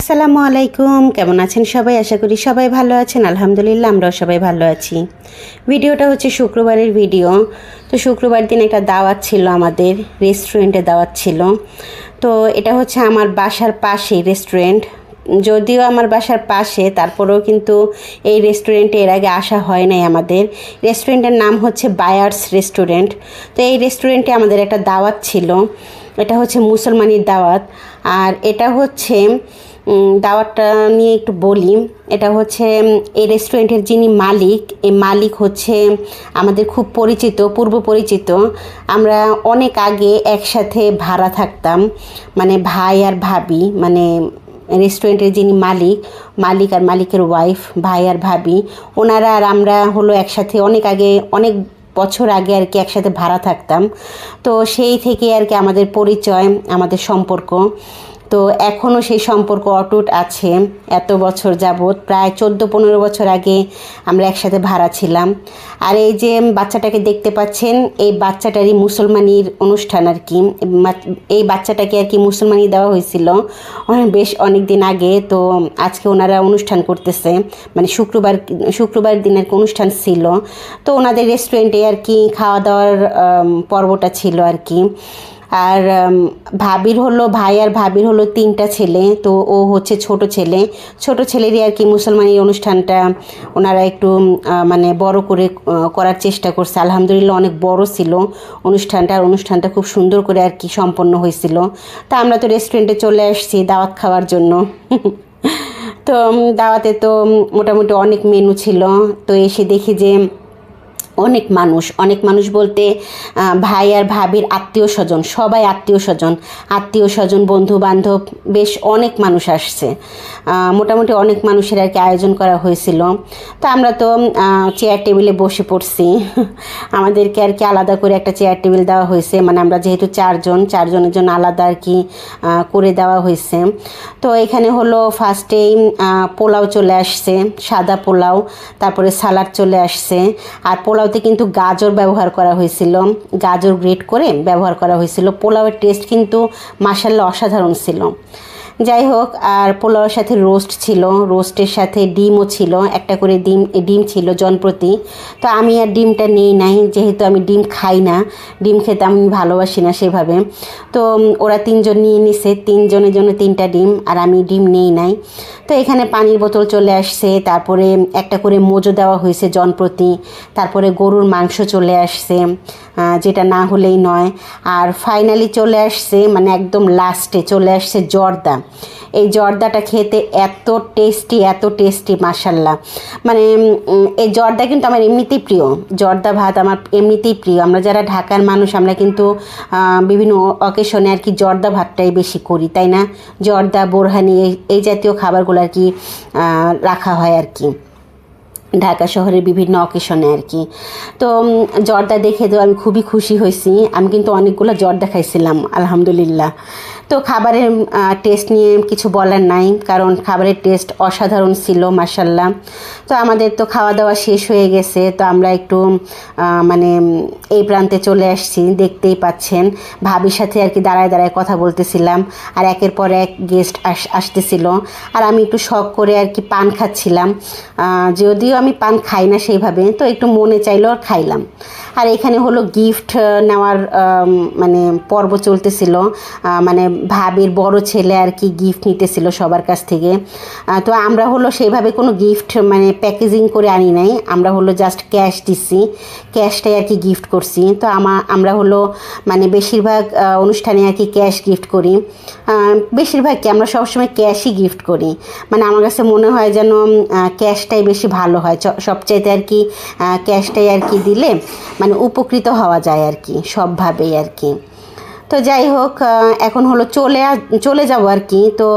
আসসালামু আলাইকুম। কেমন আছেন সবাই? আশা করি সবাই ভালো আছেন। আলহামদুলিল্লাহ, আমরাও সবাই ভালো আছি। ভিডিওটা হচ্ছে শুক্রবারের ভিডিও। তো শুক্রবার দিন একটা দাওয়াত ছিল আমাদের, রেস্টুরেন্টে দাওয়াত ছিল। তো এটা হচ্ছে আমার বাসার পাশে রেস্টুরেন্ট। যদিও আমার বাসার পাশে, তারপরেও কিন্তু এই রেস্টুরেন্টে এর আগে আসা হয় নাই আমাদের। রেস্টুরেন্টের নাম হচ্ছে বায়ার্স রেস্টুরেন্ট। তো এই রেস্টুরেন্টে আমাদের একটা দাওয়াত ছিল। এটা হচ্ছে মুসলমানির দাওয়াত। আর এটা হচ্ছে দাওয়াতটা নিয়ে একটু বলি। এটা হচ্ছে এই রেস্টুরেন্টের যিনি মালিক, এই মালিক হচ্ছে আমাদের খুব পরিচিত, পূর্ব পরিচিত। আমরা অনেক আগে একসাথে ভাড়া থাকতাম। মানে ভাই আর ভাবি মানে রেস্টুরেন্টের যিনি মালিক মালিক আর মালিকের ওয়াইফ ভাই আর ভাবি, ওনারা আর আমরা হলো একসাথে অনেক আগে, অনেক বছর আগে আর কি একসাথে ভাড়া থাকতাম। তো সেই থেকে আর কি আমাদের পরিচয়, আমাদের সম্পর্ক। তো এখনও সেই সম্পর্ক অটুট আছে। এত বছর যাবৎ, প্রায় চোদ্দ পনেরো বছর আগে আমরা একসাথে ভাড়া ছিলাম। আর এই যে বাচ্চাটাকে দেখতে পাচ্ছেন, এই বাচ্চাটারই মুসলমানির অনুষ্ঠান আর কি। এই বাচ্চাটাকে আর কি মুসলমানি দেওয়া হয়েছিল বেশ অনেক দিন আগে। তো আজকে ওনারা অনুষ্ঠান করতেছে। মানে শুক্রবার শুক্রবার দিন আর কি অনুষ্ঠান ছিল। তো ওনাদের রেস্টুরেন্টে আর কি খাওয়া দাওয়ার পর্বটা ছিল আর কি। আর ভাবির হলো ভাই আর ভাবির হলো তিনটা ছেলে, তো ও হচ্ছে ছোট ছেলে। ছোট ছেলেরই আর কি মুসলমানের অনুষ্ঠানটা ওনারা একটু মানে বড় করে করার চেষ্টা করছে। আলহামদুলিল্লাহ অনেক বড় ছিল অনুষ্ঠানটা, আর অনুষ্ঠানটা খুব সুন্দর করে আর কি সম্পন্ন হয়েছিল। তা আমরা তো রেস্টুরেন্টে চলে আসছি দাওয়াত খাওয়ার জন্য। তো দাওয়াতে তো মোটামুটি অনেক মেনু ছিল। তো এসে দেখি যে অনেক মানুষ অনেক মানুষ বলতে ভাই আর ভাবির আত্মীয় স্বজন, সবাই আত্মীয় স্বজন আত্মীয় স্বজন বন্ধু বান্ধব বেশ অনেক মানুষ আসছে। মোটামুটি অনেক মানুষের আর কি আয়োজন করা হয়েছিল। তো আমরা তো চেয়ার টেবিলে বসে পড়ছি। আমাদেরকে আর কি আলাদা করে একটা চেয়ার টেবিল দেওয়া হয়েছে। মানে আমরা যেহেতু চারজন, চারজনের জন্য আলাদা আর কি করে দেওয়া হয়েছে। তো এখানে হলো ফার্স্টেই পোলাও চলে আসছে, সাদা পোলাও, তারপরে সালাড চলে আসছে। আর পোলাওতে কিন্তু গাজর ব্যবহার করা হয়েছিল। গাজর গ্রেট করে ব্যবহার করা হয়েছিল। পোলাওয়ের টেস্ট কিন্তু মাসাল্লা অসাধারণ ছিল। যাই হোক, আর পোলাওয়ের সাথে রোস্ট ছিল, রোস্টের সাথে ডিমও ছিল, একটা করে ডিম ডিম ছিল জনপ্রতি। তো আমি আর ডিমটা নেই নাই, যেহেতু আমি ডিম খাই না, ডিম খেতে আমি ভালোবাসি না সেভাবে। তো ওরা তিনজন নিয়ে নিছে, তিনজনের জন্য তিনটা ডিম, আর আমি ডিম নেই নাই। তো এখানে পানির বোতল চলে আসছে, তারপরে একটা করে মোজো দেওয়া হয়েছে জনপ্রতি, তারপরে গরুর মাংস চলে আসছে যেটা না হলেই নয়। আর ফাইনালি চলে আসছে মানে একদম লাস্টে চলে আসছে জর্দা। এই জর্দাটা খেতে এত টেস্টি এত টেস্টি মাসাল্লাহ মানে এই জর্দা কিন্তু আমার এমনিতেই প্রিয়। জর্দা ভাত আমার এমনিতেই প্রিয়। আমরা যারা ঢাকার মানুষ, আমরা কিন্তু বিভিন্ন অকেশনে আর কি জর্দা ভাতটাই বেশি করি, তাই না? জর্দা, বোরহানি, এই জাতীয় খাবারগুলো আর কি রাখা হয় আর কি। ঢাকা শহরের বিভিন্ন অকেশনে আর কি। তো জর্দা দেখে তো আমি খুবই খুশি হয়েছি। আমি কিন্তু অনেকগুলো জর্দা খাইছিলাম, আলহামদুলিল্লাহ। তো খাবারের টেস্ট নিয়ে কিছু বলার নাই, কারণ খাবারের টেস্ট অসাধারণ ছিল মাসাল্লাহ তো আমাদের তো খাওয়া দাওয়া শেষ হয়ে গেছে, তো আমরা একটু মানে এই প্রান্তে চলে আসছি, দেখতেই পাচ্ছেন। ভাবির সাথে আর কি দাঁড়ায় দাঁড়ায় কথা বলতেছিলাম, আর একের পর এক গেস্ট আস, আসতেছিল। আর আমি একটু শখ করে আর কি পান খাচ্ছিলাম। যদিও আমি পান খাই না সেইভাবে তো একটু মনে চাইলো আর খাইলাম। আর এখানে হলো গিফট নেওয়ার মানে পর্ব চলতেছিল। মানে ভাবির বড় ছেলে আর কি গিফট নিতেছিল সবার কাছ থেকে। তো আমরা হলো সেইভাবে কোনো গিফট মানে প্যাকেজিং করে আনি নাই। আমরা হলো জাস্ট ক্যাশ দিচ্ছি। ক্যাশটাই আর কি গিফট করছি। তো আমা আমরা হলো মানে বেশিরভাগ অনুষ্ঠানে আর কি ক্যাশ গিফট করি। আহ, বেশিরভাগ কি আমরা সবসময় ক্যাশই গিফট করি। মানে আমার কাছে মনে হয় যেন ক্যাশটাই বেশি ভালো হয়। সবচাইতে আর কি ক্যাশটাই আর কি দিলে মানে উপকৃত হওয়া যায় আর কি সবভাবেই আর কি। তো যাই হোক এখন হলো চলে চলে যাব আর কি। তো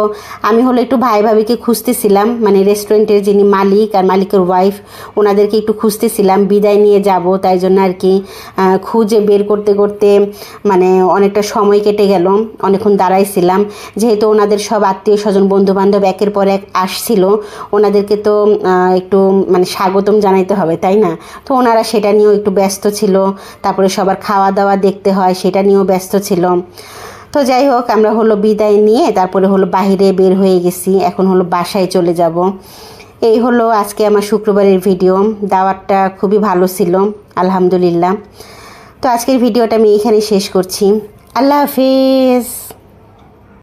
আমি হলো একটু ভাই ভাবিকে খুঁজতেছিলাম মানে রেস্টুরেন্টের যিনি মালিক আর মালিকের ওয়াইফ ওনাদেরকে একটু খুঁজতেছিলাম, বিদায় নিয়ে যাব, তাই জন্য আর কি খুঁজে বের করতে করতে মানে অনেকটা সময় কেটে গেল, অনেকক্ষণ দাঁড়াইছিলাম। যেহেতু ওনাদের সব আত্মীয় স্বজন বন্ধু বান্ধব একের পর এক আসছিল, ওনাদেরকে তো একটু মানে স্বাগতম জানাইতে হবে, তাই না? তো ওনারা সেটা নিয়েও একটু ব্যস্ত ছিল, তারপরে সবার খাওয়া দাওয়া দেখতে হয়, সেটা নিয়েও ব্যস্ত ছিল। তো যাই হোক, আমরা হলো বিদায় নিয়ে তারপরে হলো বাহিরে বের হয়ে গেছি। এখন হলো বাসায় চলে যাব। এই হলো আজকে আমার শুক্রবারের ভিডিও। দাওয়াতটা খুবই ভালো ছিল, আলহামদুলিল্লাহ। তো আজকের ভিডিওটা আমি এখানে শেষ করছি। আল্লাহ হাফিজ।